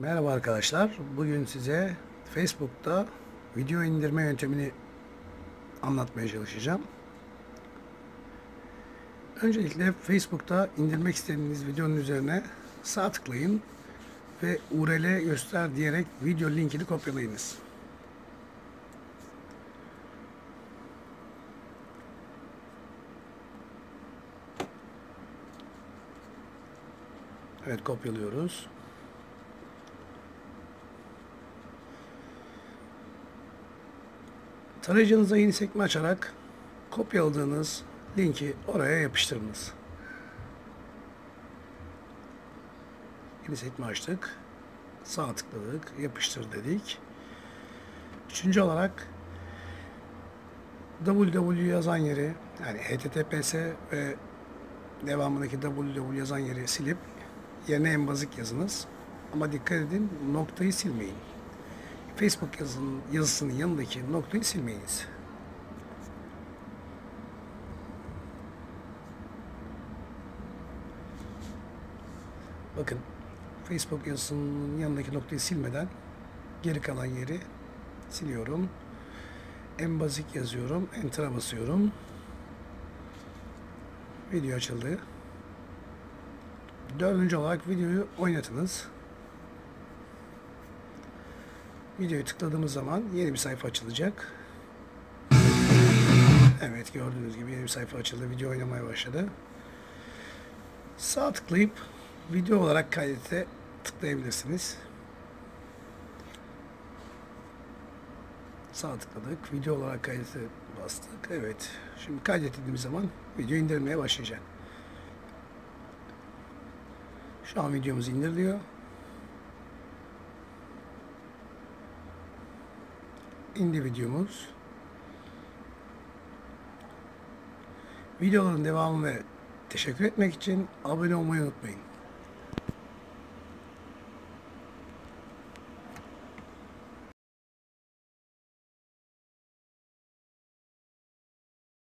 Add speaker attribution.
Speaker 1: Merhaba arkadaşlar. Bugün size Facebook'ta video indirme yöntemini anlatmaya çalışacağım. Öncelikle Facebook'ta indirmek istediğiniz videonun üzerine sağ tıklayın ve URL göster diyerek video linkini kopyalayınız. Evet kopyalıyoruz. Tarayıcınıza yeni sekme açarak kopyaladığınız linki oraya yapıştırınız. Yeni sekme açtık. Sağ tıkladık. Yapıştır dedik. Üçüncü olarak www yazan yeri yani https ve devamındaki www yazan yeri silip yerine en bazik yazınız. Ama dikkat edin noktayı silmeyin. Facebook yazının, yazısının yanındaki noktayı silmeyiniz. Bakın Facebook yazısının yanındaki noktayı silmeden geri kalan yeri siliyorum. En bazik yazıyorum. Enter'a basıyorum. Video açıldı. Dördüncü olarak videoyu oynatınız. Videoyu tıkladığımız zaman yeni bir sayfa açılacak. Evet gördüğünüz gibi yeni bir sayfa açıldı. Video oynamaya başladı. Sağ tıklayıp video olarak kaydete tıklayabilirsiniz. Sağ tıkladık. Video olarak kaydete bastık. Evet. Şimdi kaydettiğimiz zaman video indirmeye başlayacak. Şu an videomuz indiriliyor. İndi videomuz. Videoların devamı ve teşekkür etmek için abone olmayı unutmayın.